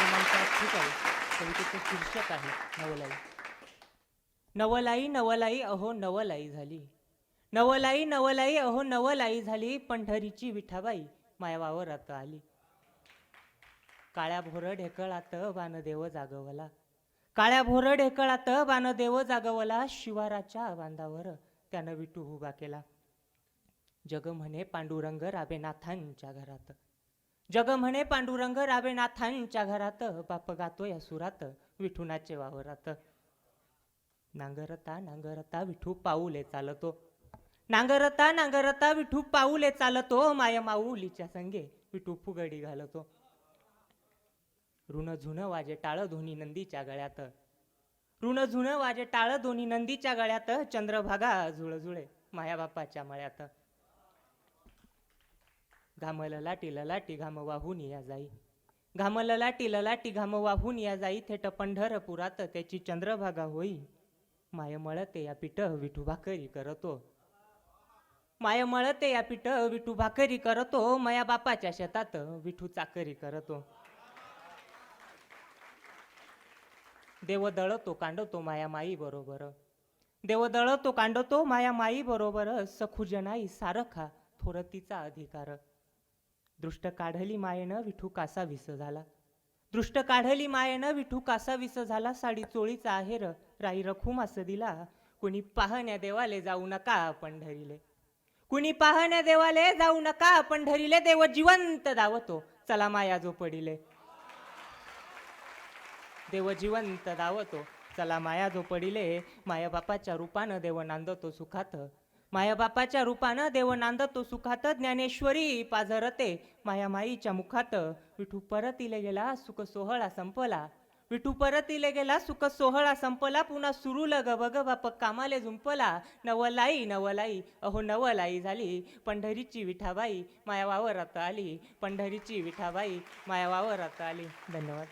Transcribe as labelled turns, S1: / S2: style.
S1: प्रेमांचा ठीक आहे. कवितेचं शीर्षक आहे नवलाई. नवलाई नवलाई अहो नवलाई झाली. नवलाई नवलाई अहो नवलाई झाली पंढरीची विठाबाई माया आता आली. काळ्या भोर ढेकळात बाणदेव जागवला. काळ्या भोर ढेकळात वानदेव जागवला शिवाराच्या बांधावर त्यानं विटू उभा केला. जग म्हणे पांडुरंग राबेनाथांच्या घरात. जग म्हणे पांडुरंग रावेनाथांच्या घरात बाप गातो या सुरात विठुनाचे वावरात. नांगरता नांगरता विठू पाऊले चालतो. नांगरता नांगरता विठू पाऊले चालतो माया माऊलीच्या संगे विठू फुगडी घालतो. ऋण झुन वाजे टाळ धोनी नंदीच्या गळ्यात. ऋण झुन वाजे टाळ धोनी नंदीच्या गळ्यात चंद्रभागा झुळझुळे माया बापाच्या मळ्यात. घामल लाटी घाम वाहून या जाई. घामल लाटी घाम वाहून या जाई. थेट पंढरपुरात त्याची चंद्रभागा होई. माय मळते या पीठ विठू भाकरी करतो. माय मळते या पीठ विठू भाकरी करतो. माया बापाच्या शेतात विठू चाकरी करतो. देव दळतो कांडतो माया माई बरोबर. देव दळतो कांडतो माया माई बरोबर. सखुजनाई सारखा थोरतीचा अधिकार. दृष्ट काढली मायेनं विठू कासा विस झाला. दृष्ट काढली मायेनं विठू कासा विस झाला. साडी चोळीचा आहेर राई रखू मास दिला. कुणी पाहण्या देवाले जाऊ नका पंढरीले कुणी पाहण्या देवाले जाऊ नका पंढरीले देव जिवंत दावतो. चला माया जो पडिले. देव जिवंत दावतो. चला माया जो पडिले. माया बापाच्या रूपानं देव नांदतो सुखात. मायाबापाच्या रूपानं देव नांदतो सुखात ज्ञानेश्वरी पाझरते. माया माईच्या मुखात विठू परतीले गेला सुख सोहळा संपला. विठू परतीले गेला सुख सोहळा संपला. पुन्हा सुरू लग बग बाप कामाले झुंपला. नवलाई नवलाई अहो नवलाई झाली. पंढरीची विठाबाई माया वावरात आली. पंढरीची विठाबाई माया वावरात आली. धन्यवाद.